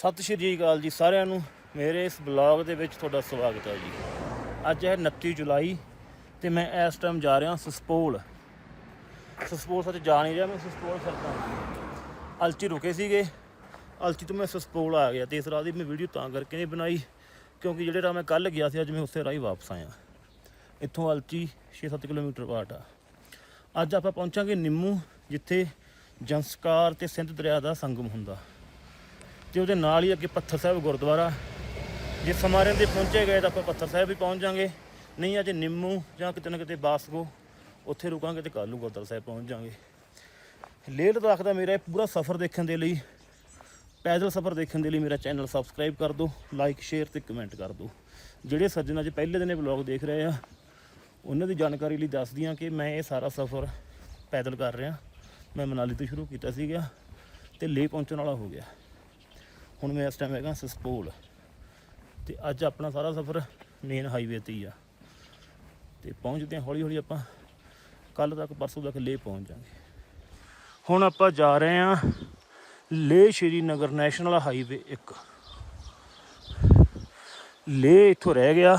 ਸਤਿ ਸ਼੍ਰੀ ਅਕਾਲ ਜੀ ਸਾਰਿਆਂ ਨੂੰ। ਮੇਰੇ ਇਸ ਬਲੌਗ ਦੇ ਵਿੱਚ ਤੁਹਾਡਾ ਸਵਾਗਤ ਹੈ ਜੀ। ਅੱਜ ਹੈ 29 ਜੁਲਾਈ ਤੇ ਮੈਂ ਇਸ ਟਾਈਮ ਜਾ ਰਿਹਾ ਸਸਪੋਲ। ਸਸਪੋਲ ਸੱਚ ਜਾ ਨਹੀਂ ਰਿਹਾ, ਮੈਂ ਸਸਪੋਲ ਫਿਰਦਾ ਅਲਚੀ ਰੁਕੇ ਸੀਗੇ। ਅਲਚੀ ਤੋਂ ਮੈਂ ਸਸਪੋਲ ਆ ਗਿਆ ਤੇ ਇਸ ਰਾਹ ਦੀ ਮੈਂ ਵੀਡੀਓ ਤਾਂ ਕਰਕੇ ਨਹੀਂ ਬਣਾਈ, ਕਿਉਂਕਿ ਜਿਹੜੇ ਰਾਹ ਮੈਂ ਕੱਲ ਗਿਆ ਸੀ, ਅੱਜ ਮੈਂ ਉਸੇ ਰਾਹ ਹੀ ਵਾਪਸ ਆਇਆ। ਇੱਥੋਂ ਅਲਚੀ 6-7 ਕਿਲੋਮੀਟਰ ਬਾਟ ਆ। ਅੱਜ ਆਪਾਂ ਪਹੁੰਚਾਂਗੇ ਨਿੰਮੂ, ਜਿੱਥੇ ਜੰਸਕਾਰ ਤੇ ਸਿੰਧ ਦਰਿਆ ਦਾ ਸੰਗਮ ਹੁੰਦਾ। ਤੇ ਉਹਦੇ ਨਾਲ ਹੀ ਅੱਗੇ ਪੱਥਰ ਸਾਹਿਬ ਗੁਰਦੁਆਰਾ। ਜੇ ਸਮਾਰਨ ਰਹਿੰਦੇ ਪਹੁੰਚੇ ਗਏ ਤਾਂ ਆਪਾਂ ਪੱਥਰ ਸਾਹਿਬ ਵੀ ਪਹੁੰਚ ਜਾਾਂਗੇ। ਨਹੀਂ ਅੱਜ ਨਿੰਮੂ ਜਾਂ ਕਿਤੇ ਨਾ ਕਿਤੇ ਬਾਸਗੋ ਉੱਥੇ ਰੁਕਾਂਗੇ ਤੇ ਕੱਲ ਨੂੰ ਗੁਰਦੁਆਰਾ ਸਾਹਿਬ ਪਹੁੰਚ ਜਾਾਂਗੇ। ਲੇਹ ਲਦਾਖ ਦਾ ਮੇਰਾ ਇਹ ਪੂਰਾ ਸਫ਼ਰ ਦੇਖਣ ਦੇ ਲਈ, ਪੈਦਲ ਸਫ਼ਰ ਦੇਖਣ ਦੇ ਲਈ ਮੇਰਾ ਚੈਨਲ ਸਬਸਕ੍ਰਾਈਬ ਕਰ ਦਿਓ ਲਾਈਕ ਸ਼ੇਅਰ ਤੇ ਕਮੈਂਟ ਕਰ ਦਿਓ। ਜਿਹੜੇ ਸੱਜਣ ਅੱਜ ਪਹਿਲੇ ਦਿਨ ਇਹ ਵਲੌਗ ਦੇਖ ਰਹੇ ਆ, ਉਹਨਾਂ ਦੀ ਜਾਣਕਾਰੀ ਲਈ ਦੱਸ ਦਿਆਂ ਕਿ ਮੈਂ ਇਹ ਸਾਰਾ ਸਫ਼ਰ ਪੈਦਲ ਕਰ ਰਿਹਾ। ਮੈਂ ਮਨਾਲੀ ਤੋਂ ਸ਼ੁਰੂ ਕੀਤਾ ਸੀਗਾ ਤੇ ਲੇਹ ਪਹੁੰਚਣ ਵਾਲਾ ਹੋ ਗਿਆ। ਹੁਣ ਮੈਂ ਇਸ ਟਾਈਮ ਹੈਗਾ ਸਸਪੋਲ ਤੇ ਅੱਜ ਆਪਣਾ ਸਾਰਾ ਸਫ਼ਰ ਮੇਨ ਹਾਈਵੇ ਤੇ ਹੀ ਆ। ਤੇ ਪਹੁੰਚਦੇ ਹਾਂ ਹੌਲੀ ਹੌਲੀ ਆਪਾਂ। ਕੱਲ ਤੱਕ ਪਰਸੋਂ ਤੱਕ ਲੇਹ ਪਹੁੰਚ ਜਾਾਂਗੇ ਹੁਣ ਆਪਾਂ ਜਾ ਰਹੇ ਹਾਂ ਲੇਹ ਸ਼੍ਰੀਨਗਰ ਨੈਸ਼ਨਲ ਹਾਈਵੇ 1 ਲੇਹ ਇੱਥੋਂ ਰਹਿ ਗਿਆ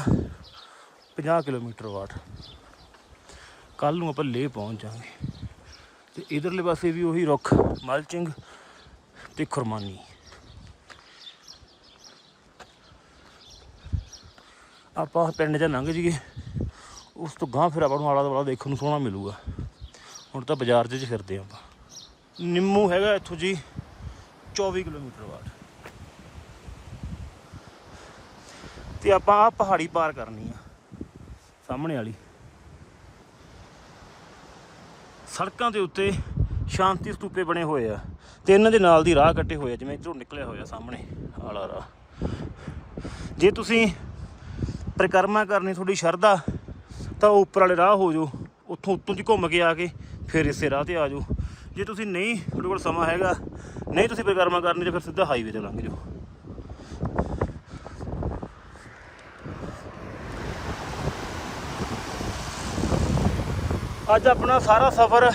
50 ਕਿਲੋਮੀਟਰ ਵਾਟ। ਕੱਲ ਨੂੰ ਆਪਾਂ ਲੇਹ ਪਹੁੰਚ ਜਾਾਂਗੇ ਤੇ ਇਧਰਲੇ ਪਾਸੇ ਵੀ ਉਹੀ ਰੁੱਖ, ਮਲਚਿੰਗ ਤੇ ਖੁਰਮਾਨੀ। ਆਪਾਂ ਪਿੰਡ 'ਚ ਲੰਘ ਜੀਏ ਉਸ ਤੋਂ ਗਾਂ ਫਿਰ ਆਪਾਂ ਨੂੰ ਆਲਾ ਦੁਆਲਾ ਦੇਖਣ ਨੂੰ ਸੋਹਣਾ ਮਿਲੂਗਾ। ਹੁਣ ਤਾਂ ਬਾਜ਼ਾਰ 'ਚ ਫਿਰਦੇ ਆਪਾਂ। ਨਿੰਮੂ ਹੈਗਾ ਇੱਥੋਂ ਜੀ 24 ਕਿਲੋਮੀਟਰ ਬਾਅਦ ਤੇ ਆਪਾਂ ਆ ਪਹਾੜੀ ਪਾਰ ਕਰਨੀ ਆ, ਸਾਹਮਣੇ ਵਾਲੀ। ਸੜਕਾਂ ਦੇ ਉੱਤੇ ਸ਼ਾਂਤੀ ਸਤੂਪੇ ਬਣੇ ਹੋਏ ਆ। ਤੇ ਇਹਨਾਂ ਦੇ ਨਾਲ ਦੀ ਰਾਹ ਕੱਟੇ ਹੋਏ ਆ, ਜਿਵੇਂ ਇੱਧਰੋਂ ਨਿਕਲਿਆ ਹੋਇਆ ਸਾਹਮਣੇ ਆਲਾ ਰਾਹ। ਜੇ ਤੁਸੀਂ ਪਰਿਕਰਮਾ ਕਰਨੀ ਤੁਹਾਡੀ ਸ਼ਰਧਾ, ਤਾਂ ਉਹ ਉੱਪਰ ਵਾਲੇ ਰਾਹ ਹੋ ਜਾਓ। ਉੱਥੋਂ ਉੱਤੋਂ ਦੀ ਘੁੰਮ ਕੇ ਆ ਕੇ ਫਿਰ ਇਸੇ ਰਾਹ ਤੇ ਆ ਜਾਓ। ਜੇ ਤੁਸੀਂ ਨਹੀਂ ਤੁਹਾਡੇ ਕੋਲ ਸਮਾਂ ਹੈਗਾ, ਨਹੀਂ ਤੁਸੀਂ ਪਰਿਕਰਮਾ ਕਰਨੀ, ਤਾਂ ਫਿਰ ਸਿੱਧਾ ਹਾਈਵੇ ਤੇ ਲੰਘ ਜਾਓ। ਅੱਜ ਆਪਣਾ ਸਾਰਾ ਸਫ਼ਰ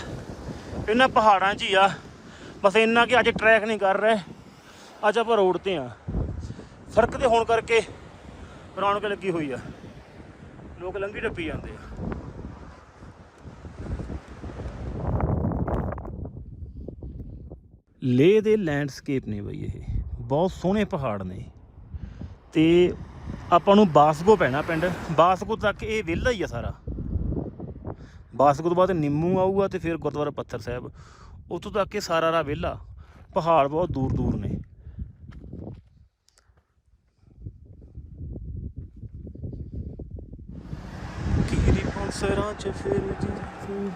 ਇਹਨਾਂ ਪਹਾੜਾਂ 'ਚ ਹੀ ਆ। ਬਸ ਇੰਨਾ ਕਿ ਅੱਜ ਟਰੈਕ ਨਹੀਂ ਕਰ ਰਹੇ। ਅੱਜ ਆਪਾਂ ਰੋਡ ਤੇ ਆ। ਸੜਕ ਤੇ ਹੋਣ ਕਰਕੇ ਰੌਣਕ ਲੱਗੀ ਹੋਈ ਆ। ਲੋਕ ਲੰਘੀ ਟੱਪੀ ਜਾਂਦੇ ਆ। ਲੇਹ ਦੇ ਲੈਂਡਸਕੇਪ ਨੇ ਬਈ ਇਹ। ਬਹੁਤ ਸੋਹਣੇ ਪਹਾੜ ਨੇ। ਤੇ ਆਪਾਂ ਨੂੰ ਬਾਸਗੋ ਪੈਣਾ ਪਿੰਡ। ਬਾਸਗੋ ਤੱਕ ਇਹ ਵਿਹਲਾ ਹੀ ਆ ਸਾਰਾ। ਬਾਸਗੋ ਤੋਂ ਬਾਅਦ ਨਿੰਮੂ ਆਊਗਾ ਤੇ ਫਿਰ ਗੁਰਦੁਆਰਾ ਪੱਥਰ ਸਾਹਿਬ। ਉੱਥੋਂ ਤੱਕ ਇਹ ਸਾਰਾ ਰਾ ਵਿਹਲਾ। ਪਹਾੜ ਬਹੁਤ ਦੂਰ ਦੂਰ ਨੇ ਕੀਰੀ ਅੱਛਾ ਫਿਰ ਜੀ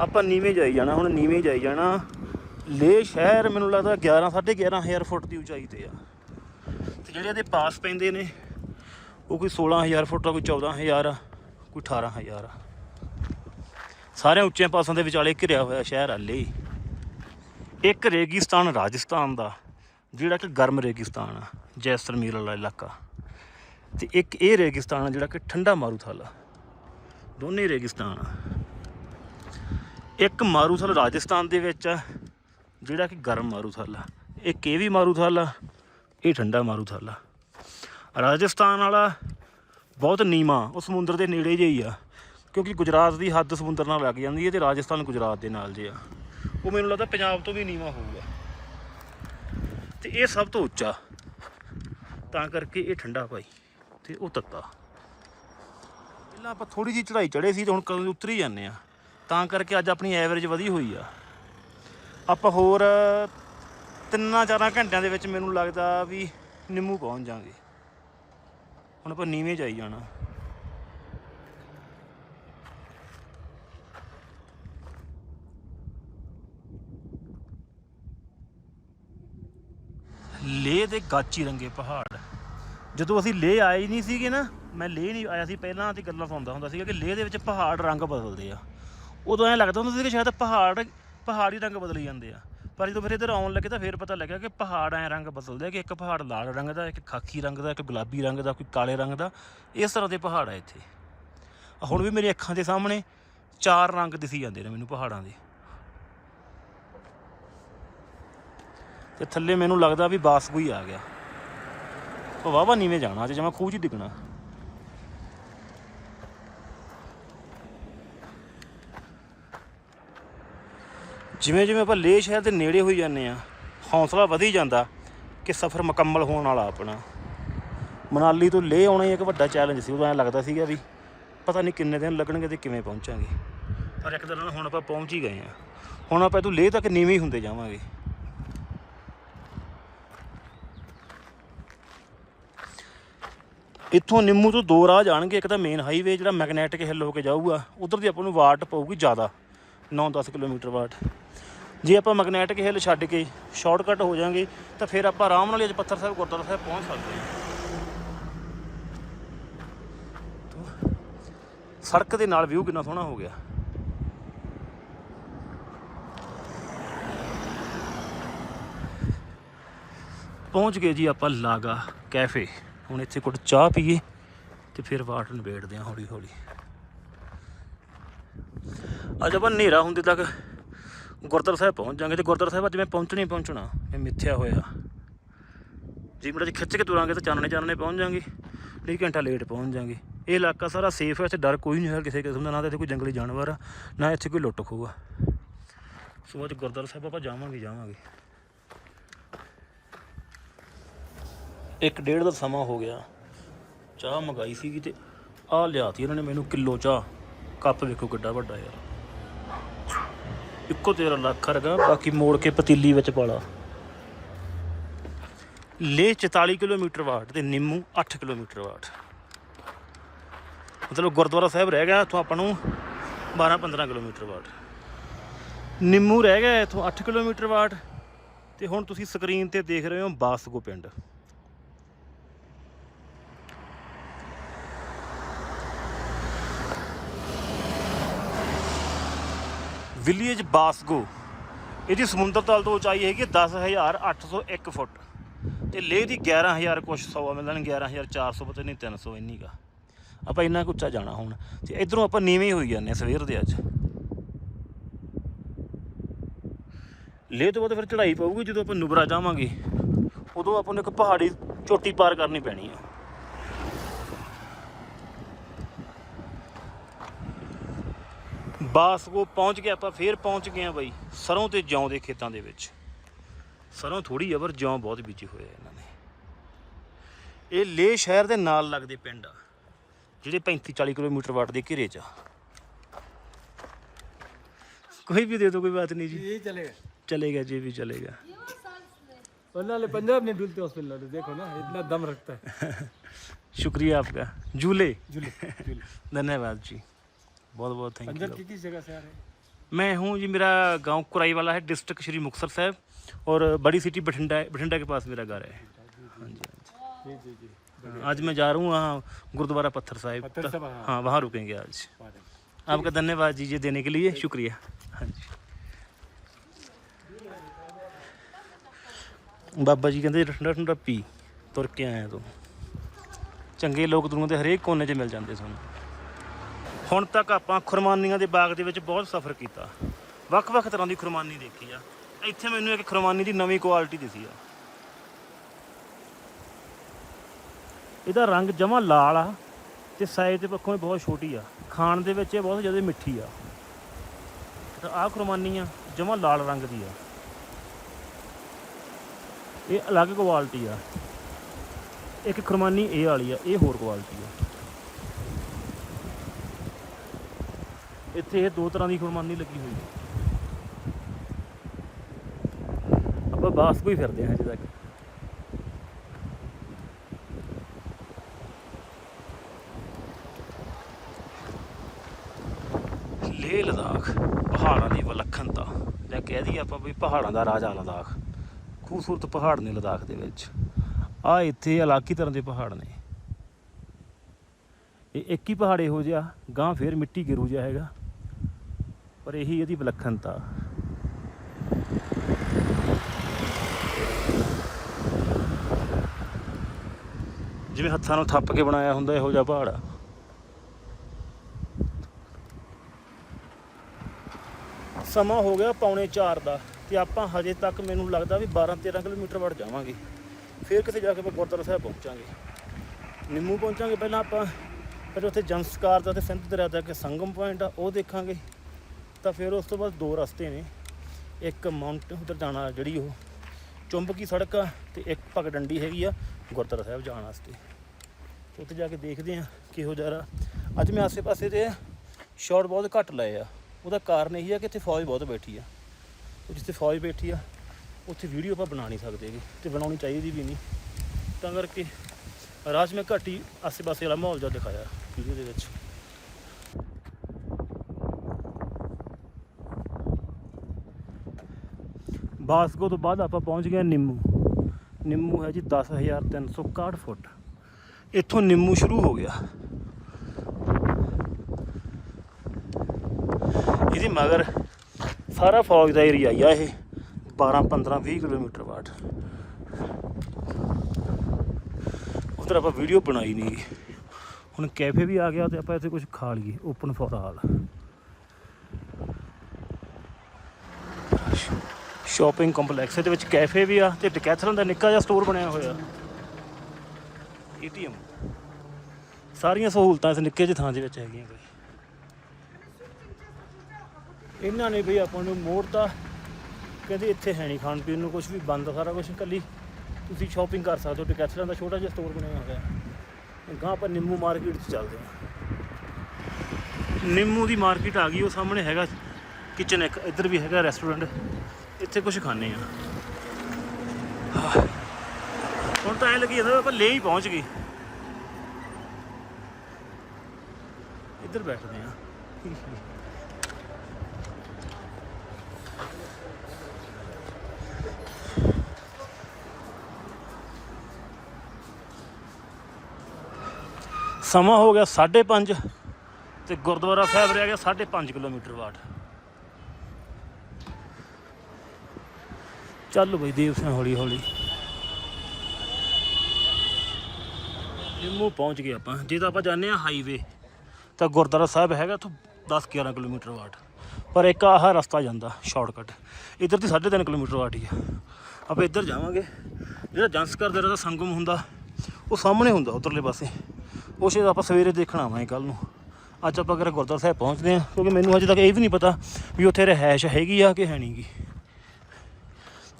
ਆਪਾਂ ਨੀਵੇਂ ਜਾਈ ਜਾਣਾ, ਹੁਣ ਨੀਵੇਂ ਜਾਈ ਜਾਣਾ। ਲੇ ਸ਼ਹਿਰ ਮੈਨੂੰ ਲੱਗਦਾ 11 11500 ਫੁੱਟ ਦੀ ਉਚਾਈ ਤੇ ਆ। ਤੇ ਜਿਹੜੇ ਇਹਦੇ ਪਾਸ ਪੈਂਦੇ ਨੇ, ਉਹ ਕੋਈ 16000 ਫੁੱਟ ਆ, ਕੋਈ 14000 ਆ, ਕੋਈ 18000 ਆ। ਸਾਰੇ ਉੱਚੇ ਪਾਸਾਂ ਦੇ ਵਿਚਾਲੇ ਘਿਰਿਆ ਹੋਇਆ ਸ਼ਹਿਰ ਆ ਲੇ। ਇੱਕ ਰੇਗਿਸਤਾਨ ਰਾਜਸਥਾਨ ਦਾ, ਜਿਹੜਾ ਕਿ ਗਰਮ ਰੇਗਿਸਤਾਨ ਆ, ਜੈਸਲਮੀਰ ਵਾਲਾ ਇਲਾਕਾ। ਤੇ ਇੱਕ ਇਹ ਰੇਗਿਸਤਾਨ ਆ ਜਿਹੜਾ ਕਿ ਠੰਡਾ ਮਾਰੂਥਲ ਆ। ਦੋਨੇ ਰੇਗਿਸਤਾਨ। ਆ ਇੱਕ ਮਾਰੂਥਲ ਰਾਜਸਥਾਨ ਦੇ ਵਿੱਚ ਆ, ਜਿਹੜਾ ਕਿ ਗਰਮ ਮਾਰੂਥਲ ਆ। ਇੱਕ ਇਹ ਵੀ ਮਾਰੂਥਲ ਆ, ਇਹ ਠੰਡਾ ਮਾਰੂਥਲ ਆ। ਰਾਜਸਥਾਨ ਵਾਲਾ ਬਹੁਤ ਨੀਵਾਂ, ਉਹ ਸਮੁੰਦਰ ਦੇ ਨੇੜੇ ਜਿਹੀ ਆ, ਕਿਉਂਕਿ ਗੁਜਰਾਤ ਦੀ ਹੱਦ ਸਮੁੰਦਰ ਨਾਲ ਲੱਗ ਜਾਂਦੀ ਹੈ ਤੇ ਰਾਜਸਥਾਨ ਗੁਜਰਾਤ ਦੇ ਨਾਲ ਜੇ ਆ। ਉਹ ਮੈਨੂੰ ਲੱਗਦਾ ਪੰਜਾਬ ਤੋਂ ਵੀ ਨੀਵਾਂ ਹੋਊਗਾ। ਤੇ ਇਹ ਸਭ ਤੋਂ ਉੱਚਾ, ਤਾਂ ਕਰਕੇ ਇਹ ਠੰਡਾ ਭਾਈ, ਤੇ ਉਹ ਤੱਤਾ। ਪਹਿਲਾਂ ਆਪਾਂ ਥੋੜੀ ਜਿਹੀ ਚੜਾਈ ਚੜੇ ਸੀ ਤੇ ਹੁਣ ਕਦੋਂ ਉਤਰ ਜਾਂਦੇ ਆ ਤਾਂ ਕਰਕੇ ਅੱਜ ਆਪਣੀ ਐਵਰੇਜ ਵਧੀ ਹੋਈ ਆ। ਆਪਾਂ ਹੋਰ ਤਿੰਨਾਂ ਚਾਰਾਂ ਘੰਟਿਆਂ ਦੇ ਵਿੱਚ ਮੈਨੂੰ ਲੱਗਦਾ ਵੀ ਨਿੰਮੂ ਪਹੁੰਚ ਜਾਾਂਗੇ ਹੁਣ ਆਪਾਂ ਨੀਵੇਂ ਜਾਈ ਜਾਣਾ। ਲੇਹ ਦੇ ਗਾਚੀ ਰੰਗੇ ਪਹਾੜ। ਜਦੋਂ ਅਸੀਂ ਲੇਹ ਆਏ ਨਹੀਂ ਸੀਗੇ ਨਾ ਮੈਂ ਲੇਹ ਨਹੀਂ ਆਇਆ ਸੀ, ਪਹਿਲਾਂ ਤੇ ਗੱਲਾਂ ਸੁਣਦਾ ਹੁੰਦਾ ਸੀਗਾ ਕਿ ਲੇਹ ਦੇ ਵਿੱਚ ਪਹਾੜ ਰੰਗ ਬਦਲਦੇ ਆ। ਉਦੋਂ ਐਂ ਲੱਗਦਾ ਹੁੰਦਾ ਸੀ ਕਿ ਸ਼ਾਇਦ ਪਹਾੜ, ਪਹਾੜੀ ਰੰਗ ਬਦਲੀ ਜਾਂਦੇ ਆ। ਪਰ ਜਦੋਂ ਫਿਰ ਇੱਧਰ ਆਉਣ ਲੱਗੇ ਤਾਂ ਫਿਰ ਪਤਾ ਲੱਗਿਆ ਕਿ ਪਹਾੜ ਐਂ ਰੰਗ ਬਦਲਦੇ ਆ ਕਿ ਇੱਕ ਪਹਾੜ ਲਾਲ ਰੰਗ ਦਾ, ਇੱਕ ਖਾਕੀ ਰੰਗ ਦਾ, ਇੱਕ ਗੁਲਾਬੀ ਰੰਗ ਦਾ, ਕੋਈ ਕਾਲੇ ਰੰਗ ਦਾ। ਇਸ ਤਰ੍ਹਾਂ ਦੇ ਪਹਾੜ ਆ ਇੱਥੇ। ਹੁਣ ਵੀ ਮੇਰੀ ਅੱਖਾਂ ਦੇ ਸਾਹਮਣੇ ਚਾਰ ਰੰਗ ਦਿਸੀ ਜਾਂਦੇ ਨੇ ਮੈਨੂੰ ਪਹਾੜਾਂ ਦੇ। ਤੇ ਥੱਲੇ ਮੈਨੂੰ ਲੱਗਦਾ ਵੀ ਬਾਸਕੂ ਹੀ ਆ ਗਿਆ। ਉਹ ਵਾਵਾ ਨੀਵੇਂ ਜਾਣਾ, ਅੱਜ ਜਮਾ ਖੂਹ 'ਚ ਡਿੱਗਣਾ। ਜਿਵੇਂ ਜਿਵੇਂ ਆਪਾਂ ਲੇਹ ਸ਼ਹਿਰ ਦੇ ਨੇੜੇ ਹੋਈ ਜਾਂਦੇ ਆ ਹੌਸਲਾ ਵਧੀ ਜਾਂਦਾ ਕਿ ਸਫ਼ਰ ਮੁਕੰਮਲ ਹੋਣ ਵਾਲਾ ਆਪਣਾ। ਮਨਾਲੀ ਤੋਂ ਲੇਹ ਆਉਣਾ ਹੀ ਇੱਕ ਵੱਡਾ ਚੈਲੰਜ ਸੀ, ਉਦੋਂ ਐਂ ਲੱਗਦਾ ਸੀਗਾ ਵੀ ਪਤਾ ਨਹੀਂ ਕਿੰਨੇ ਦਿਨ ਲੱਗਣਗੇ ਤੇ ਕਿਵੇਂ ਪਹੁੰਚਾਂਗੇ। ਪਰ ਇੱਕ ਦਿਨ ਨਾਲ ਹੁਣ ਆਪਾਂ ਪਹੁੰਚ ਹੀ ਗਏ ਆ ਹੁਣ ਆਪਾਂ ਤੋਂ ਲੇਹ ਤੱਕ ਨੀਵੇਂ ਹੁੰਦੇ ਜਾਵਾਂਗੇ। ਇੱਥੋਂ ਨਿੰਮੂ ਤੋਂ ਦੋ ਰਾਹ ਜਾਣਗੇ, ਇੱਕ ਤਾਂ ਮੇਨ ਹਾਈਵੇ ਜਿਹੜਾ ਮੈਗਨੈਟਿਕ ਹਿੱਲ ਹੋ ਕੇ ਜਾਊਗਾ, ਉਧਰ ਦੀ ਆਪਾਂ ਨੂੰ ਵਾਟ ਪਊਗੀ ਜ਼ਿਆਦਾ 9-10 ਕਿਲੋਮੀਟਰ ਵਾਟ। ਜੇ ਆਪਾਂ ਮੈਗਨੈਟਿਕ ਹਿੱਲ ਛੱਡ ਕੇ ਸ਼ਾਰਟਕਟ ਹੋ ਜਾਾਂਗੇ, ਤਾਂ ਫਿਰ ਆਪਾਂ ਆਰਾਮ ਨਾਲ ਅੱਜ ਪੱਥਰ ਸਾਹਿਬ, ਗੁਰਦੁਆਰਾ ਸਾਹਿਬ ਪਹੁੰਚ ਸਕਦੇ ਹਾਂ। ਸੜਕ ਦੇ ਨਾਲ ਵਿਊ ਕਿੰਨਾ ਸੋਹਣਾ ਹੋ ਗਿਆ। ਪਹੁੰਚ ਗਏ ਜੀ ਆਪਾਂ ਲਾਗਾ ਕੈਫੇ। ਹੁਣ ਇੱਥੇ ਕੁਝ ਚਾਹ ਪੀਏ ਤੇ ਫਿਰ ਵਾਟ ਨਿਬੇੜਦੇ ਹਾਂ ਹੌਲੀ ਹੌਲੀ ਅੱਜ ਆਪਾਂ ਹਨੇਰਾ ਹੁੰਦੇ ਤੱਕ ਗੁਰਦੁਆਰਾ ਸਾਹਿਬ ਪਹੁੰਚ ਜਾਾਂਗੇ ਤੇ ਗੁਰਦੁਆਰਾ ਸਾਹਿਬ ਅੱਜ ਮੈਂ ਪਹੁੰਚਣਾ ਹੀ ਪਹੁੰਚਣਾ, ਇਹ ਮਿੱਥਿਆ ਹੋਇਆ। ਜੀ ਮਿੰਟ 'ਚ ਖਿੱਚ ਕੇ ਤੁਰਾਂਗੇ ਤਾਂ ਚਾਨਣੇ ਚਾਨਣੇ ਪਹੁੰਚ ਜਾਾਂਗੇ ਨਹੀਂ ਘੰਟਾ ਲੇਟ ਪਹੁੰਚ ਜਾਾਂਗੇ ਇਹ ਇਲਾਕਾ ਸਾਰਾ ਸੇਫ ਹੈ, ਇੱਥੇ ਡਰ ਕੋਈ ਨਹੀਂ ਹੈ ਕਿਸੇ ਕਿਸਮ ਦਾ, ਨਾ ਤਾਂ ਇੱਥੇ ਕੋਈ ਜੰਗਲੀ ਜਾਨਵਰ ਆ, ਨਾ ਇੱਥੇ ਕੋਈ ਲੁੱਟ ਖੋਹ ਆ। ਸੋ ਅੱਜ ਗੁਰਦੁਆਰਾ ਸਾਹਿਬ ਆਪਾਂ ਜਾਵਾਂਗੇ ਜਾਵਾਂਗੇ। ਇੱਕ ਡੇਢ ਦਾ ਸਮਾਂ ਹੋ ਗਿਆ। ਚਾਹ ਮੰਗਾਈ ਸੀਗੀ ਤੇ ਆਹ ਲਿਆਤੀ ਇਹਨਾਂ ਨੇ ਮੈਨੂੰ ਕਿਲੋ ਚਾਹ। ਕੱਪ ਵੇਖੋ ਕਿੱਡਾ ਵੱਡਾ ਯਾਰ। ਇੱਕੋ ਤੇਰਾ ਲੱਖ ਰਗਾ ਬਾਕੀ ਮੋੜ ਕੇ ਪਤੀਲੀ ਵਿੱਚ ਪਾਲਾ ਲੇ। 44 ਕਿਲੋਮੀਟਰ ਵਾਟ ਤੇ ਨਿੰਮੂ 8 ਕਿਲੋਮੀਟਰ ਵਾਟ। ਮਤਲਬ ਗੁਰਦੁਆਰਾ ਸਾਹਿਬ ਰਹਿ ਗਿਆ, ਇੱਥੋਂ ਆਪਾਂ ਨੂੰ 12 15 ਕਿਲੋਮੀਟਰ ਵਾਟ। ਨਿੰਮੂ ਰਹਿ ਗਿਆ ਇੱਥੋਂ 8 ਕਿਲੋਮੀਟਰ ਵਾਟ ਤੇ ਹੁਣ ਤੁਸੀਂ ਸਕਰੀਨ ਤੇ ਦੇਖ ਰਹੇ ਹੋ ਬਾਸਗੋ ਪਿੰਡ। ਵਿਲੀਜ ਬਾਸਗੋ ਇਹਦੀ ਸਮੁੰਦਰ ਤਲ ਤੋਂ ਉਚਾਈ ਹੈਗੀ 10801 ਫੁੱਟ। ਤੇ ਲੇਹ ਦੀ 11000 ਕੁਛ ਸੌ ਆ, ਮਿਲਣ 11400 ਪਤਾ ਨਹੀਂ 300 ਇੰਨੀ ਕਾ ਆਪਾਂ ਇੰਨਾ ਕੁ ਉੱਚਾ ਜਾਣਾ ਹੁਣ। ਤੇ ਇਧਰੋਂ ਆਪਾਂ ਨੀਵੇਂ ਹੋਈ ਜਾਂਦੇ ਹਾਂ ਸਵੇਰ ਦੇ ਅੱਜ। ਲੇਹ ਤੋਂ ਬਾਅਦ ਫਿਰ ਚੜ੍ਹਾਈ ਪਊਗੀ ਜਦੋਂ ਆਪਾਂ ਨੁਬਰਾ ਜਾਵਾਂਗੇ। ਉਦੋਂ ਆਪਾਂ ਨੂੰ ਇੱਕ ਪਹਾੜੀ ਚੋਟੀ ਪਾਰ ਕਰਨੀ ਪੈਣੀ ਆ। ਬਾਸਕੋ ਪਹੁੰਚ ਗਏ ਆਪਾਂ ਫੇਰ ਪਹੁੰਚ ਗਏ ਆ ਬਾਈ ਸਰੋਂ ਤੇ ਜੌਂ ਦੇ ਖੇਤਾਂ ਦੇ ਵਿੱਚ ਸਰੋਂ ਥੋੜੀ ਆ ਪਰ ਜੌਂ ਬਹੁਤ ਬੀਜੀ ਹੋਏ ਆ ਇਹਨਾਂ ਨੇ ਇਹ ਲੇਹ ਸ਼ਹਿਰ ਦੇ ਨਾਲ ਲੱਗਦੇ ਪਿੰਡ ਆ ਜਿਹੜੇ 35 40 ਕਿਲੋਮੀਟਰ ਵਾਟ ਦੇ ਘੇਰੇ 'ਚ ਆ ਕੋਈ ਵੀ ਦੇ ਦੋ ਕੋਈ ਬਾਤ ਨਹੀਂ ਜੀ यही चलेगा चलेगा जी भी चलेगा वरना ले पंजाब नहीं डुलते हॉस्पिटल देखो ना इतना दम रखता है शुक्रिया आपका झूले झूले झूले धन्यवाद जी बहुत बहुत थैंक पंजाब यू की किस जगह से आ रहे हैं मैं हूँ जी मेरा गांव कुराई वाला है डिस्ट्रिक्ट श्री मुक्तसर साहब और बड़ी सिटी बठिंडा है बठिंडा के पास मेरा घर है हाँ जी हाँ जी जी जी जी आज मैं जा रहा हूँ वहाँ गुरुद्वारा पत्थर साहिब पत्थर साहिब, हाँ। हाँ वहाँ रुकेंगे आज बढ़िया। आपका धन्यवाद जी ये देने के लिए शुक्रिया हाँ जी ਬਾਬਾ ਜੀ ਕਹਿੰਦੇ ਠੰਡਾ ਠੰਡਾ ਪੀ ਤੁਰ ਕੇ ਆਇਆ ਤੂੰ ਚੰਗੇ ਲੋਕ ਦੁਨੀਆ ਦੇ ਹਰੇਕ ਕੋਨੇ 'ਚ ਮਿਲ ਜਾਂਦੇ ਸਾਨੂੰ ਹੁਣ ਤੱਕ ਆਪਾਂ ਖੁਰਮਾਨੀਆਂ ਦੇ ਬਾਗ ਦੇ ਵਿੱਚ ਬਹੁਤ ਸਫ਼ਰ ਕੀਤਾ। ਵੱਖ-ਵੱਖ ਤਰ੍ਹਾਂ ਦੀ ਖੁਰਮਾਨੀ ਦੇਖੀ ਆ। ਇੱਥੇ ਮੈਨੂੰ ਇੱਕ ਖੁਰਮਾਨੀ ਦੀ ਨਵੀਂ ਕੁਆਲਿਟੀ ਦਿਸੀ ਆ। ਇਹਦਾ ਰੰਗ ਜਮਾ ਲਾਲ ਆ ਤੇ ਸਾਈਜ਼ ਦੇ ਪੱਖੋਂ ਇਹ ਬਹੁਤ ਛੋਟੀ ਆ। ਖਾਣ ਦੇ ਵਿੱਚ ਇਹ ਬਹੁਤ ਜ਼ਿਆਦਾ ਮਿੱਠੀ ਆ। ਤਾਂ ਆਹ ਖੁਰਮਾਨੀ ਆ, ਜਮਾ ਲਾਲ ਰੰਗ ਦੀ ਆ। ਇਹ ਅਲੱਗ ਕੁਆਲਿਟੀ ਆ। ਇੱਕ ਖੁਰਮਾਨੀ ਇਹ ਵਾਲੀ ਆ, ਇਹ ਹੋਰ ਕੁਆਲਿਟੀ ਆ। ਇੱਥੇ ਇਹ ਦੋ ਤਰ੍ਹਾਂ ਦੀ ਖੁਰਮਾਨੀ ਲੱਗੀ ਹੋਈ ਆ ਆਪਾਂ ਬਾਸ ਕੋਈ ਫਿਰਦੇ ਹਾਂ ਹਜੇ ਤੱਕ। ਲੇਹ ਲਦਾਖ, ਪਹਾੜਾਂ ਦੀ ਵਿਲੱਖਣਤਾ। ਜਾਂ ਕਹਿ ਦਈਏ ਆਪਾਂ ਵੀ ਪਹਾੜਾਂ ਦਾ ਰਾਜਾ ਲਦਾਖ। ਖੂਬਸੂਰਤ ਪਹਾੜ ਨੇ ਲਦਾਖ ਦੇ ਵਿੱਚ। ਆ ਇੱਥੇ ਇਲਾਕੀ ਤਰ੍ਹਾਂ ਦੇ ਪਹਾੜ ਨੇ। ਇਹ ਇੱਕ ਹੀ ਪਹਾੜ ਇਹੋ ਜਿਹਾ ਗਾਂ ਫੇਰ ਮਿੱਟੀ ਗਿਰੂ ਜਿਹਾ ਹੈਗਾ। ਪਰ ਇਹੀ ਇਹਦੀ ਵਿਲੱਖਣਤਾ। ਜਿਵੇਂ ਹੱਥਾਂ ਨੂੰ ਥੱਪ ਕੇ ਬਣਾਇਆ ਹੁੰਦਾ, ਇਹੋ ਜਿਹਾ ਪਹਾੜ ਆ। ਸਮਾਂ ਹੋ ਗਿਆ ਪੌਣੇ 4 ਦਾ ਤੇ ਆਪਾਂ ਹਜੇ ਤੱਕ ਮੈਨੂੰ ਲੱਗਦਾ ਵੀ 12 13 ਕਿਲੋਮੀਟਰ ਵੜ ਜਾਵਾਂਗੇ। ਫਿਰ ਕਿਤੇ ਜਾ ਕੇ ਆਪਾਂ ਗੁਰਦੁਆਰਾ ਸਾਹਿਬ ਪਹੁੰਚਾਂਗੇ। ਨਿੰਮੂ ਪਹੁੰਚਾਂਗੇ, ਪਹਿਲਾਂ ਆਪਾਂ ਫਿਰ ਉੱਥੇ ਜੰਸਕਾਰ ਦਾ ਤੇ ਸਿੰਧ ਦਰਿਆ ਦਾ ਕਿ ਸੰਗਮ ਪੁਆਇੰਟ ਆ, ਉਹ ਦੇਖਾਂਗੇ। ਤਾਂ ਫਿਰ ਉਸ ਤੋਂ ਬਾਅਦ ਦੋ ਰਸਤੇ ਨੇ। ਇੱਕ ਮਾਊਂਟ ਉਧਰ ਜਾਣਾ ਜਿਹੜੀ ਉਹ ਚੁੰਬਕੀ ਸੜਕ ਆ ਤੇ ਇੱਕ ਪਗਡੰਡੀ ਹੈਗੀ ਆ ਗੁਰਦੁਆਰਾ ਸਾਹਿਬ ਜਾਣ ਵਾਸਤੇ। ਉੱਥੇ ਜਾ ਕੇ ਦੇਖਦੇ ਆ ਕਿਹੋ ਜਿਹਾ ਅੱਜ ਮੈਂ ਆਸੇ-ਪਾਸੇ ਤੇ ਸ਼ਾਟ ਬਹੁਤ ਘੱਟ ਲਏ ਆ। ਉਹਦਾ ਕਾਰਨ ਇਹ ਆ ਕਿ ਇੱਥੇ ਫੌਜ ਬਹੁਤ ਬੈਠੀ ਆ। ਜਿੱਥੇ ਫੌਜ ਬੈਠੀ ਆ, ਉੱਥੇ ਵੀਡੀਓ ਆਪਾਂ ਬਣਾ ਨਹੀਂ ਸਕਦੇ ਗੇ ਤੇ ਬਣਾਉਣੀ ਚਾਹੀਦੀ ਵੀ ਨਹੀਂ। ਤਾਂ ਕਰਕੇ ਰਾਜ ਮੈਂ ਘੱਟ ਹੀ ਆਸੇ-ਪਾਸੇ ਵਾਲਾ ਮਾਹੌਲ ਜਿਹਾ ਦਿਖਾਇਆ ਵੀਡੀਓ ਦੇ ਵਿੱਚ। ਬਾਸਕੋ ਤੋਂ ਬਾਅਦ ਆਪਾਂ ਪਹੁੰਚ ਗਏ ਨਿੰਮੂ। ਨਿੰਮੂ ਹੈ ਜੀ 10361 ਫੁੱਟ। ਇੱਥੋਂ ਨਿੰਮੂ ਸ਼ੁਰੂ ਹੋ ਗਿਆ। ਇਹਦੀ ਮਗਰ ਸਾਰਾ ਫੌਜ ਦਾ ਏਰੀਆ ਆ ਇਹ। 12 15 20 ਕਿਲੋਮੀਟਰ ਬਾਅਦ ਉਧਰ ਆਪਾਂ ਵੀਡੀਓ ਬਣਾਈ ਨਹੀਂ। ਹੁਣ ਕੈਫੇ ਵੀ ਆ ਗਿਆ ਤੇ ਆਪਾਂ ਇੱਥੇ ਕੁਝ ਖਾ ਲਈਏ, open for all. Shopping complex ਦੇ ਵਿੱਚ ਕੈਫੇ ਵੀ ਆ ਤੇ ਡਿਕੈਥਲਨ ਦਾ ਨਿੱਕਾ ਜਿਹਾ ਸਟੋਰ ਬਣਿਆ ਹੋਇਆ। ਏਟੀਐਮ। ਸਾਰੀਆਂ ਸਹੂਲਤਾਂ ਇਸ ਨਿੱਕੇ ਜਿਹੇ ਥਾਂ ਦੇ ਵਿੱਚ ਹੈਗੀਆਂ ਬਈ। ਇਹਨਾਂ ਨੇ ਵੀ ਆਪਾਂ ਨੂੰ ਮੋੜਤਾ। ਕਹਿੰਦੇ ਇੱਥੇ ਹੈ ਨਹੀਂ ਖਾਣ ਪੀਣ ਨੂੰ ਕੁਝ ਵੀ ਬੰਦ ਸਾਰਾ ਕੁਝ ਇਕੱਲੀ। ਤੁਸੀਂ ਸ਼ਾਪਿੰਗ ਕਰ ਸਕਦੇ ਹੋ ਡਿਕੈਥਲਨ ਦਾ ਛੋਟਾ ਜਿਹਾ ਸਟੋਰ ਬਣਿਆ ਹੋਇਆ। ਗਾਂ ਆਪਾਂ ਨਿੰਮੂ ਮਾਰਕੀਟ 'ਚ ਚੱਲਦੇ ਹਾਂ। ਨਿੰਮੂ ਦੀ ਮਾਰਕੀਟ ਆ ਗਈ ਉਹ ਸਾਹਮਣੇ ਹੈਗਾ ਕਿਚਨ ਇੱਕ ਇੱਧਰ ਵੀ ਹੈਗਾ ਰੈਸਟੋਰੈਂਟ ਇੱਥੇ ਕੁਝ ਖਾਣੇ ਆ ਹੁਣ ਤਾਂ ਐ ਲੱਗੀ ਜਾਂਦਾ ਆਪਾਂ ਲੈ ਹੀ ਪਹੁੰਚ ਗਏ। ਇੱਧਰ ਬੈਠਦੇ ਆ ਸਮਾਂ ਹੋ ਗਿਆ 5:30 ਤੇ ਗੁਰਦੁਆਰਾ ਸਾਹਿਬ ਰਹਿ ਗਿਆ 5.5 ਕਿਲੋਮੀਟਰ ਵਾਟ। ਚੱਲ ਬਈ ਦੀਪ ਸਿੰਘ ਹੌਲੀ ਹੌਲੀ। ਜਿੰਮੂ ਪਹੁੰਚ ਗਏ ਆਪਾਂ, ਜੇ ਤਾਂ ਆਪਾਂ ਜਾਂਦੇ ਆ ਹਾਈਵੇ ਤਾਂ ਗੁਰਦੁਆਰਾ ਸਾਹਿਬ ਹੈਗਾ ਇੱਥੋਂ 10 11 ਕਿਲੋਮੀਟਰ ਵਾਟ। ਪਰ ਇੱਕ ਆਹ ਰਸਤਾ ਜਾਂਦਾ ਸ਼ਾਰਟਕਟ ਇੱਧਰ ਦੀ 3.5 ਕਿਲੋਮੀਟਰ ਵਾਟ ਹੀ ਆ। ਆਪਾਂ ਇੱਧਰ ਜਾਵਾਂਗੇ, ਜਿਹੜਾ ਜੰਸਕਰ ਦੇ ਦਾ ਸੰਗਮ ਹੁੰਦਾ, ਉਹ ਸਾਹਮਣੇ ਹੁੰਦਾ ਉਧਰਲੇ ਪਾਸੇ। ਉਹ ਸ਼ਾਇਦ ਆਪਾਂ ਸਵੇਰੇ ਦੇਖਣ ਆਵਾਂਗੇ ਕੱਲ ਨੂੰ। ਅੱਜ ਆਪਾਂ ਕਰ ਗੁਰਦੁਆਰਾ ਸਾਹਿਬ ਪਹੁੰਚਦੇ ਆ ਕਿਉਂਕਿ ਮੈਨੂੰ ਅਜੇ ਤੱਕ ਇਹ ਵੀ ਨਹੀਂ ਪਤਾ ਵੀ ਉੱਥੇ ਰਹਿائش ਹੈਗੀ ਆ ਕਿ ਹੈ ਨਹੀਂਗੀ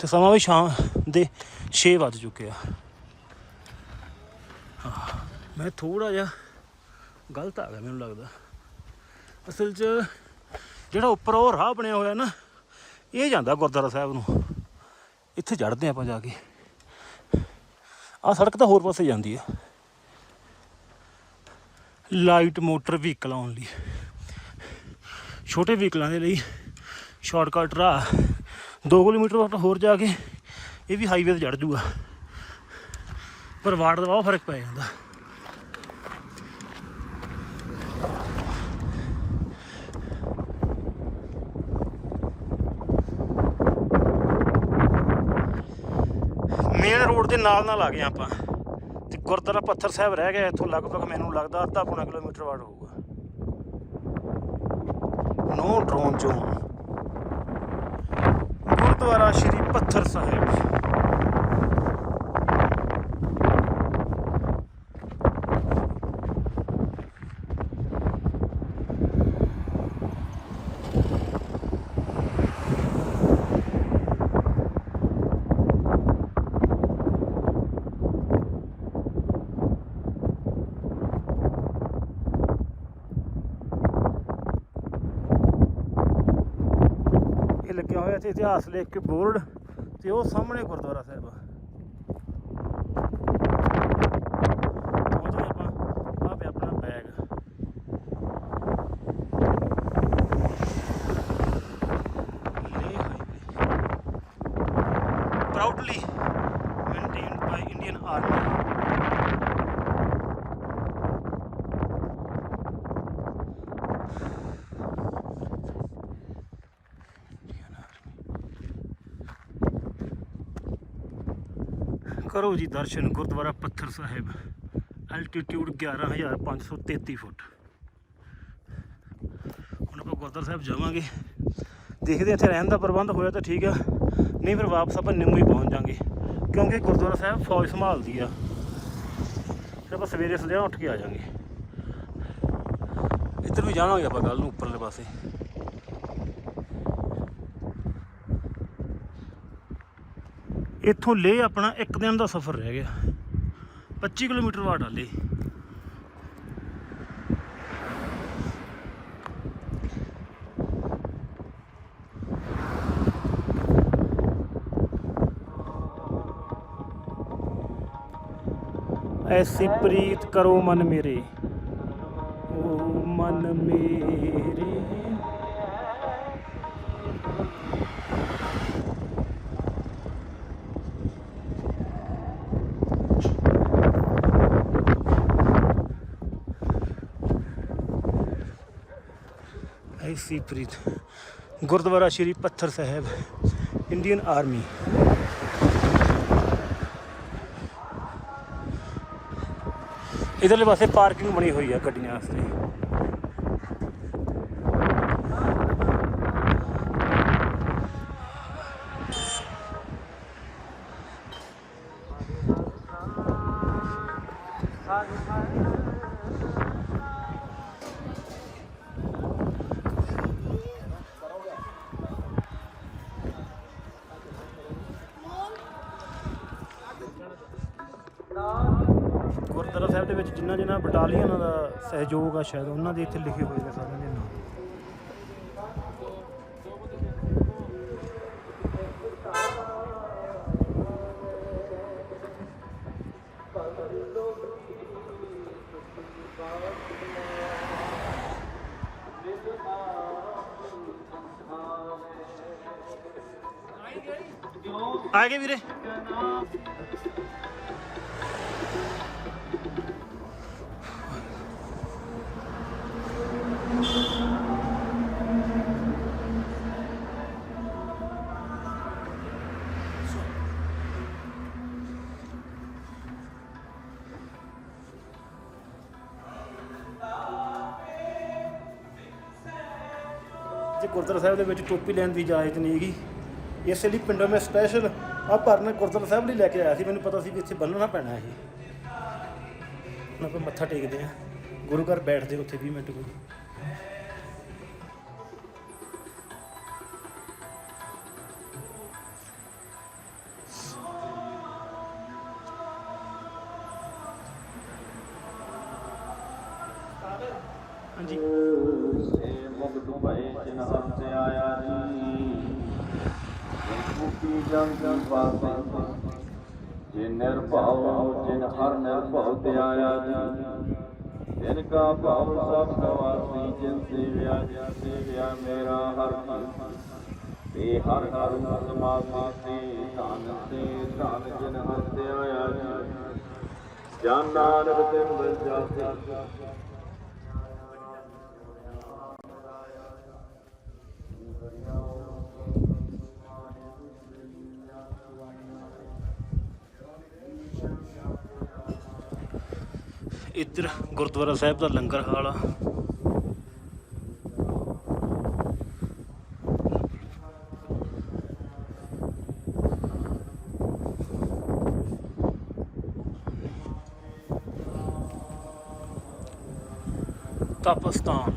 ਤੇ ਸਮਾਂ ਵੀ ਸ਼ਾਮ ਦੇ 6 ਵੱਜ ਚੁੱਕੇ ਆ। ਮੈਂ ਥੋੜਾ ਜਿਹਾ ਗਲਤ ਆ ਗਿਆ ਮੈਨੂੰ ਲੱਗਦਾ। ਅਸਲ 'ਚ ਜਿਹੜਾ ਉੱਪਰ ਉਹ ਰਾਹ ਬਣਿਆ ਹੋਇਆ ਨਾ, ਇਹ ਜਾਂਦਾ ਗੁਰਦੁਆਰਾ ਸਾਹਿਬ ਨੂੰ। ਇੱਥੇ ਚੜ੍ਹਦੇ ਆਪਾਂ ਜਾ ਕੇ। ਆਹ ਸੜਕ ਤਾਂ ਹੋਰ ਪਾਸੇ ਜਾਂਦੀ ਆ। ਲਾਈਟ ਮੋਟਰ ਵਹੀਕਲ ਆਉਣ ਲਈ। ਛੋਟੇ ਵਹੀਕਲਾਂ ਦੇ ਲਈ ਸ਼ਾਰਟਕਟ ਰਾਹ 2 ਕਿਲੋਮੀਟਰ ਵਾਟ ਹੋਰ ਜਾ ਕੇ ਇਹ ਵੀ ਹਾਈਵੇ ਤੇ ਚੜ ਜੂਗਾ। ਪਰ ਵਾਟ ਦਾ ਬਹੁਤ ਫ਼ਰਕ ਪੈ ਜਾਂਦਾ। ਮੇਨ ਰੋਡ ਦੇ ਨਾਲ ਨਾਲ ਆ ਗਏ ਆਪਾਂ। ਤੇ ਗੁਰਦੁਆਰਾ ਪੱਥਰ ਸਾਹਿਬ ਰਹਿ ਗਿਆ, ਇੱਥੋਂ ਲਗਭਗ ਮੈਨੂੰ ਲੱਗਦਾ ਅੱਧਾ ਪੌਣਾ ਕਿਲੋਮੀਟਰ ਵਾਟ ਹੋਊਗਾ। No drone zone Gurdwara Shri Patthar Sahib. ਇੱਥੇ ਇਤਿਹਾਸ ਲਿਖ ਕੇ ਬੋਰਡ ਤੇ ਉਹ ਸਾਹਮਣੇ ਗੁਰਦੁਆਰਾ ਸਾਹਿਬ ਆ ਪਹੁੰਚ ਗਏ ਆਪਾਂ ਆ ਪਿਆ ਆਪਣਾ bag proudly maintained by Indian Army ਕਰੋ ਜੀ ਦਰਸ਼ਨ ਗੁਰਦੁਆਰਾ ਪੱਥਰ ਸਾਹਿਬ ਐਲਟੀਟਿਊਡ 11533 ਫੁੱਟ। ਹੁਣ ਆਪਾਂ ਗੁਰਦੁਆਰਾ ਸਾਹਿਬ ਜਾਵਾਂਗੇ। ਦੇਖਦੇ ਇੱਥੇ ਰਹਿਣ ਦਾ ਪ੍ਰਬੰਧ ਹੋਇਆ ਤਾਂ ਠੀਕ ਆ, ਨਹੀਂ ਫਿਰ ਵਾਪਸ ਆਪਾਂ ਨਿੰਮੂ ਹੀ ਪਹੁੰਚ ਜਾਾਂਗੇ, ਕਿਉਂਕਿ ਗੁਰਦੁਆਰਾ ਸਾਹਿਬ ਫੌਜ ਸੰਭਾਲਦੀ ਆ। ਫਿਰ ਆਪਾਂ ਸਵੇਰੇ ਸਵੇਰੇ ਉੱਠ ਕੇ ਆ ਜਾਾਂਗੇ। ਇੱਧਰ ਵੀ ਜਾਵਾਂਗੇ ਆਪਾਂ ਕੱਲ ਨੂੰ, ਉੱਪਰਲੇ ਪਾਸੇ। ਇੱਥੋਂ ਲੇ ਆਪਣਾ ਇੱਕ ਦਿਨ ਦਾ ਸਫ਼ਰ ਰਹਿ ਗਿਆ। 25 ਕਿਲੋਮੀਟਰ ਵਾਟ ਆ ਲੇ। ਐਸੀ ਪ੍ਰੀਤ ਕਰੋ ਮਨ ਮੇਰੇ। ਓ ਮਨ ਮੇਰੇ। ਐਸੀ ਪ੍ਰੀਤ ਗੁਰਦੁਆਰਾ ਸ਼੍ਰੀ ਪੱਥਰ ਸਾਹਿਬ, ਇੰਡੀਅਨ ਆਰਮੀ। ਇਧਰਲੇ ਪਾਸੇ ਪਾਰਕਿੰਗ ਬਣੀ ਹੋਈ ਆ ਗੱਡੀਆਂ ਵਾਸਤੇ ਗੁਰਦੁਆਰਾ ਸਾਹਿਬ ਦੇ ਵਿੱਚ ਬਟਾਲੀਅਨਾਂ ਦਾ ਸਹਿਯੋਗ ਆ ਸ਼ਾਇਦ, ਉਹਨਾਂ ਦੇ ਇੱਥੇ ਲਿਖੇ ਹੋਏ ਨੇ ਸਾਰਿਆਂ ਦੇ ਨਾਮ। ਆ ਗਏ ਵੀਰੇ। ਗੁਰਦੁਆਰਾ ਸਾਹਿਬ ਦੇ ਵਿੱਚ ਟੋਪੀ ਲੈਣ ਦੀ ਇਜਾਜ਼ਤ ਨਹੀਂ ਹੈਗੀ। ਇਸੇ ਲਈ ਪਿੰਡੋਂ ਮੈਂ ਸਪੈਸ਼ਲ ਆ ਭਰਨ ਗੁਰਦੁਆਰਾ ਸਾਹਿਬ ਲਈ ਲੈ ਕੇ ਆਇਆ ਸੀ। ਮੈਨੂੰ ਪਤਾ ਸੀ ਕਿ ਇੱਥੇ ਬੰਨਣਾ ਪੈਣਾ ਇਹ। ਹੁਣ ਆਪਾਂ ਮੱਥਾ ਟੇਕਦੇ ਆ ਗੁਰੂ ਘਰ ਬੈਠਦੇ ਉੱਥੇ 20 ਮਿੰਟ ਕੋਈ। ਜਨ ਜਨ ਪਾਸੇ ਜੇ ਨਿਰਭਉ ਜਿਨ ਹਰ ਨਿਰਭਉ ਤੇ ਆਇਆ ਜੀ। ਜਿਨ ਕਾ ਭਾਉ ਸਭ ਨਵਾਸੀ ਜਿਨ ਸੇਵਿਆ ਜਿਨ ਸੇਵਿਆ ਮੇਰਾ ਹਰ ਕੀ ਤੇ ਹਰ ਹਰ ਸਮਾਸੀ ਸੇ ਧਨ ਸੇ ਧਨ ਜਿਨ ਹਰ ਆਇਆ ਜੀ। ਜਨ ਨਾਨਕ ਤਿਨ ਬਜਾਸੇ ਇੱਧਰ ਗੁਰਦੁਆਰਾ ਸਾਹਿਬ ਦਾ ਲੰਗਰ ਹਾਲ ਆ। ਤਪਸਤਾਨ।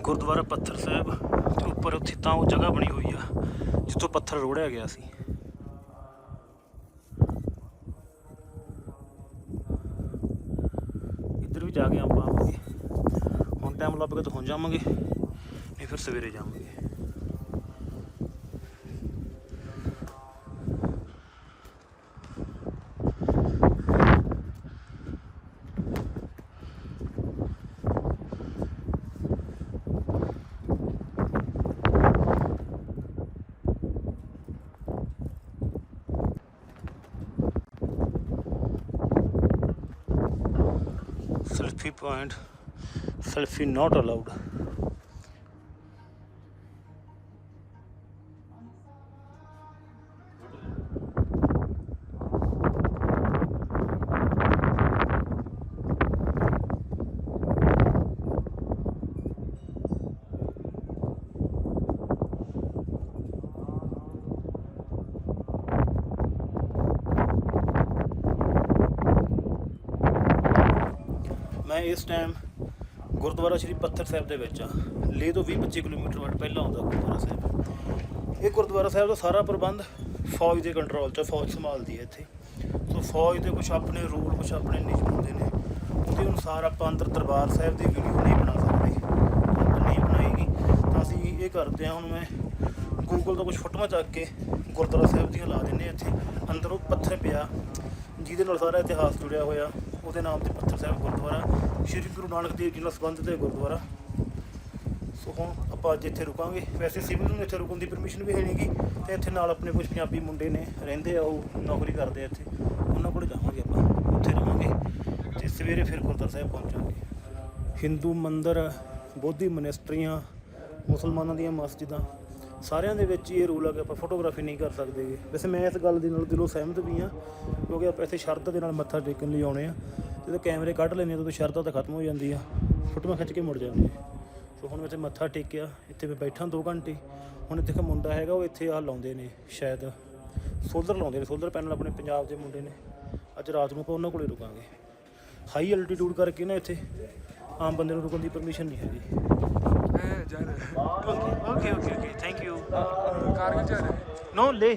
ਗੁਰਦੁਆਰਾ ਪੱਥਰ ਸਾਹਿਬ। ਉੱਪਰ ਉੱਥੇ ਤਾਂ ਉਹ ਜਗ੍ਹਾ ਬਣੀ ਹੋਈ ਆ, ਜਿੱਥੋਂ ਪੱਥਰ ਰੋੜਿਆ ਗਿਆ ਸੀ। ਇੱਧਰ ਵੀ ਜਾ ਕੇ ਆਪਾਂ ਆਵਾਂਗੇ। ਹੁਣ ਟਾਈਮ ਲੱਭ ਕੇ ਤਾਂ ਹੁਣ ਜਾਵਾਂਗੇ, ਨਹੀਂ ਫਿਰ ਸਵੇਰੇ ਜਾਵਾਂਗੇ। Point selfie not allowed ਇਸ ਟਾਈਮ ਗੁਰਦੁਆਰਾ ਸ਼੍ਰੀ ਪੱਥਰ ਸਾਹਿਬ ਦੇ ਵਿੱਚ ਆ ਲੇਹ ਤੋਂ 20-25 ਕਿਲੋਮੀਟਰ ਵੱਟ ਪਹਿਲਾਂ ਆਉਂਦਾ ਗੁਰਦੁਆਰਾ ਸਾਹਿਬ। ਇਹ ਗੁਰਦੁਆਰਾ ਸਾਹਿਬ ਦਾ ਸਾਰਾ ਪ੍ਰਬੰਧ ਫੌਜ ਦੇ ਕੰਟਰੋਲ 'ਚ ਫੌਜ ਸੰਭਾਲਦੀ ਹੈ ਇੱਥੇ। ਸੋ ਫੌਜ ਦੇ ਕੁਝ ਆਪਣੇ ਰੂਲ ਕੁਝ ਆਪਣੇ ਨਿਯਮ ਹੁੰਦੇ ਨੇ। ਉਹਦੇ ਅਨੁਸਾਰ ਆਪਾਂ ਅੰਦਰ ਦਰਬਾਰ ਸਾਹਿਬ ਦੀ ਵੀਡੀਓ ਨਹੀਂ ਬਣਾ ਸਕਦੇ। ਆਪਾਂ ਨਹੀਂ ਬਣਾਏਗੀ। ਤਾਂ ਅਸੀਂ ਇਹ ਕਰਦੇ ਹਾਂ, ਹੁਣ ਮੈਂ ਗੂਗਲ ਤੋਂ ਕੁਝ ਫੋਟੋਆਂ ਚੱਕ ਕੇ ਗੁਰਦੁਆਰਾ ਸਾਹਿਬ ਦੀਆਂ ਲਾ ਦਿੰਨੇ ਹਾਂ ਇੱਥੇ। ਅੰਦਰ ਉਹ ਪੱਥਰ ਪਿਆ, ਜਿਹਦੇ ਨਾਲ ਸਾਰਾ ਇਤਿਹਾਸ ਜੁੜਿਆ ਹੋਇਆ। ਉਹਦੇ ਨਾਮ ਤੇ ਪੱਥਰ ਸਾਹਿਬ ਗੁਰਦੁਆਰਾ। ਸ਼੍ਰੀ ਗੁਰੂ ਨਾਨਕ ਦੇਵ ਜੀ ਨਾਲ ਸੰਬੰਧਿਤ ਹੈ ਗੁਰਦੁਆਰਾ। ਸੋ ਹੁਣ ਆਪਾਂ ਅੱਜ ਇੱਥੇ ਰੁਕਾਂਗੇ। ਵੈਸੇ ਸਿਵਲ ਨੂੰ ਇੱਥੇ ਰੁਕਣ ਦੀ ਪਰਮਿਸ਼ਨ ਵੀ ਹੈ ਨਹੀਂਗੀ ਤੇ ਇੱਥੇ ਨਾਲ ਆਪਣੇ ਕੁਝ ਪੰਜਾਬੀ ਮੁੰਡੇ ਨੇ ਰਹਿੰਦੇ ਆ, ਉਹ ਨੌਕਰੀ ਕਰਦੇ ਆ ਇੱਥੇ। ਉਹਨਾਂ ਕੋਲ ਜਾਵਾਂਗੇ ਆਪਾਂ, ਉੱਥੇ ਰਵਾਂਗੇ ਤੇ ਸਵੇਰੇ ਫਿਰ ਗੁਰਦੁਆਰਾ ਸਾਹਿਬ ਪਹੁੰਚਾਂਗੇ ਹਿੰਦੂ ਮੰਦਰ, ਬੋਧੀ ਮਨਿਸਟਰੀਆਂ, ਮੁਸਲਮਾਨਾਂ ਦੀਆਂ ਮਸਜਿਦਾਂ, ਸਾਰਿਆਂ ਦੇ ਵਿੱਚ ਹੀ ਇਹ ਰੂਲ ਆ ਕਿ ਆਪਾਂ ਫੋਟੋਗ੍ਰਾਫੀ ਨਹੀਂ ਕਰ ਸਕਦੇ ਗੇ। ਵੈਸੇ ਮੈਂ ਇਸ ਗੱਲ ਦੇ ਨਾਲ ਦਿਲੋਂ ਸਹਿਮਤ ਵੀ ਹਾਂ, ਕਿਉਂਕਿ ਆਪਾਂ ਇੱਥੇ ਸ਼ਰਧਾ ਦੇ ਨਾਲ ਮੱਥਾ ਟੇਕਣ ਲਈ ਆਉਣੇ ਆ। ਜਦੋਂ ਕੈਮਰੇ ਕੱਢ ਲੈਂਦੇ ਤਾਂ ਸ਼ਰਤਾਂ ਤਾਂ ਖਤਮ ਹੋ ਜਾਂਦੀ ਆ। ਫੋਟੋਆਂ ਖਿੱਚ ਕੇ ਮੁੜ ਜਾਂਦੀ ਸੋ ਹੁਣ ਮੈਂ ਇੱਥੇ ਮੱਥਾ ਟੇਕਿਆ ਇੱਥੇ ਮੈਂ ਬੈਠਾ 2 ਘੰਟੇ। ਹੁਣ ਇੱਥੇ ਇੱਕ ਮੁੰਡਾ ਹੈਗਾ ਉਹ ਇੱਥੇ ਆ ਲਾਉਂਦੇ ਨੇ ਸ਼ਾਇਦ ਸੋਲਰ ਲਾਉਂਦੇ ਨੇ ਸੋਲਰ ਪੈਨਲ ਆਪਣੇ ਪੰਜਾਬ ਦੇ ਮੁੰਡੇ ਨੇ। ਅੱਜ ਰਾਤ ਨੂੰ ਆਪਾਂ ਉਹਨਾਂ ਕੋਲੇ ਰੁਕਾਂਗੇ। ਹਾਈ ਐਲਟੀਟਿਊਡ ਕਰਕੇ ਨਾ ਇੱਥੇ ਆਮ ਬੰਦੇ ਨੂੰ ਰੁਕਣ ਦੀ ਪਰਮਿਸ਼ਨ ਨਹੀਂ ਹੈਗੀ। Okay okay thank you Kargil ਜਾ ਰਿਹਾ। ਨੋ ਲੇ।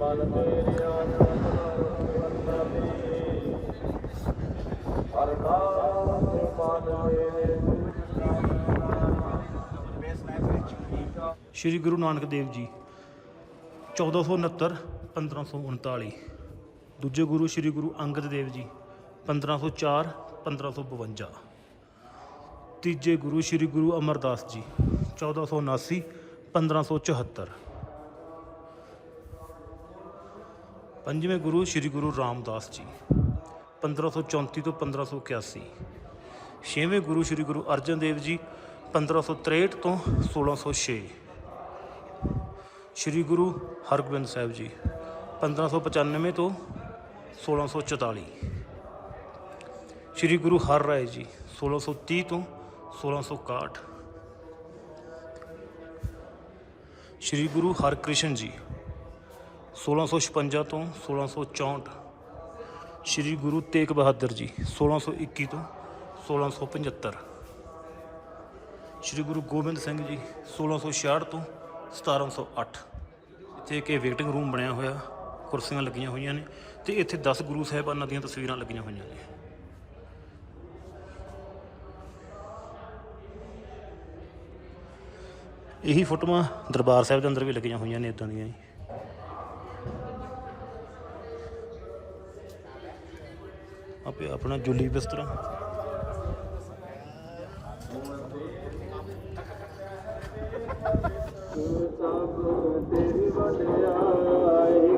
ਮਨ ਮੇਰੇ ਆਨੰਦ ਮਨ ਮੇਰੇ ਸ਼੍ਰੀ ਗੁਰੂ ਨਾਨਕ ਦੇਵ ਜੀ 1469 1539 ਦੂਜੇ ਗੁਰੂ ਸ਼੍ਰੀ ਗੁਰੂ ਅੰਗਦ ਦੇਵ ਜੀ 1504 1552 ਤੀਜੇ ਗੁਰੂ ਸ਼੍ਰੀ ਗੁਰੂ ਅਮਰਦਾਸ ਜੀ 1479 1574 ਪੰਜਵੇਂ ਗੁਰੂ ਸ਼੍ਰੀ ਗੁਰੂ ਰਾਮਦਾਸ ਜੀ 1534 ਤੋਂ 1581 ਛੇਵੇਂ ਗੁਰੂ ਸ਼੍ਰੀ ਗੁਰੂ ਅਰਜਨ ਦੇਵ ਜੀ 1563 ਤੋਂ 1606 ਸ਼੍ਰੀ ਗੁਰੂ ਹਰਗੋਬਿੰਦ ਸਾਹਿਬ ਜੀ 1595 ਤੋਂ 1644 ਸ਼੍ਰੀ ਗੁਰੂ ਹਰ ਰਾਏ ਜੀ 1630 ਤੋਂ 1661 ਸ਼੍ਰੀ ਗੁਰੂ ਹਰਕ੍ਰਿਸ਼ਨ ਜੀ 1656 ਤੋਂ 1664 ਸ਼੍ਰੀ ਗੁਰੂ ਤੇਗ ਬਹਾਦਰ ਜੀ 1621 ਤੋਂ 1675 ਸ਼੍ਰੀ ਗੁਰੂ ਗੋਬਿੰਦ ਸਿੰਘ ਜੀ 1666 ਤੋਂ 1708 ਇੱਥੇ ਇੱਕ ਵੇਟਿੰਗ ਰੂਮ ਬਣਿਆ ਹੋਇਆ, ਕੁਰਸੀਆਂ ਲੱਗੀਆਂ ਹੋਈਆਂ ਨੇ ਤੇ ਇੱਥੇ 10 ਗੁਰੂ ਸਾਹਿਬਾਨਾਂ ਦੀਆਂ ਤਸਵੀਰਾਂ ਲੱਗੀਆਂ ਹੋਈਆਂ ਨੇ। ਇਹੀ ਫੋਟੋਆਂ ਦਰਬਾਰ ਸਾਹਿਬ ਦੇ ਅੰਦਰ ਵੀ ਲੱਗੀਆਂ ਹੋਈਆਂ ਨੇ ਇਦਾਂ ਦੀਆਂ ਜੀ ਆਪੇ ਆਪਣਾ ਜੁੱਲੀ ਬਿਸਤਰਾ। ਸਭ ਤੇਰੀ ਵਡਿਆਈ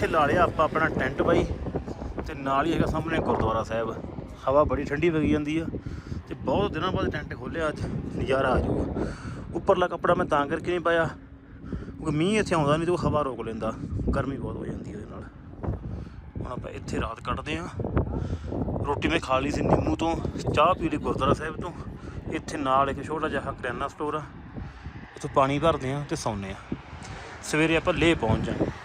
ਇੱਥੇ ਲਾ ਲਿਆ ਆਪਾਂ ਆਪਣਾ ਟੈਂਟ ਬਾਈ, ਤੇ ਨਾਲ ਹੀ ਹੈਗਾ ਸਾਹਮਣੇ ਗੁਰਦੁਆਰਾ ਸਾਹਿਬ। ਹਵਾ ਬੜੀ ਠੰਡੀ ਵਗੀ ਜਾਂਦੀ ਆ, ਤੇ ਬਹੁਤ ਦਿਨਾਂ ਬਾਅਦ ਟੈਂਟ ਖੋਲਿਆ ਅੱਜ, ਨਜ਼ਾਰਾ ਆ ਜਾਊਗਾ। ਉੱਪਰਲਾ ਕੱਪੜਾ ਮੈਂ ਤਾਂ ਕਰਕੇ ਨਹੀਂ ਪਾਇਆ, ਕਿਉਂਕਿ ਮੀਂਹ ਇੱਥੇ ਆਉਂਦਾ ਨਹੀਂ ਤੇ ਉਹ ਹਵਾ ਰੋਕ ਲੈਂਦਾ, ਗਰਮੀ ਬਹੁਤ ਹੋ ਜਾਂਦੀ ਉਹਦੇ ਨਾਲ। ਹੁਣ ਆਪਾਂ ਇੱਥੇ ਰਾਤ ਕੱਟਦੇ ਆਂ ਰੋਟੀ ਮੈਂ ਖਾ ਲਈ ਸੀ ਨਿੰਮੂ ਤੋਂ, ਚਾਹ ਪੀ ਲਈ ਗੁਰਦੁਆਰਾ ਸਾਹਿਬ ਤੋਂ। ਇੱਥੇ ਨਾਲ ਇੱਕ ਛੋਟਾ ਜਿਹਾ ਕਰਿਆਨਾ ਸਟੋਰ ਆ, ਇੱਥੋਂ ਪਾਣੀ ਭਰਦੇ ਆਂ ਤੇ ਸੌਂਦੇ ਆਂ ਸਵੇਰੇ ਆਪਾਂ ਲੇਹ ਪਹੁੰਚ ਜਾਾਂਗੇ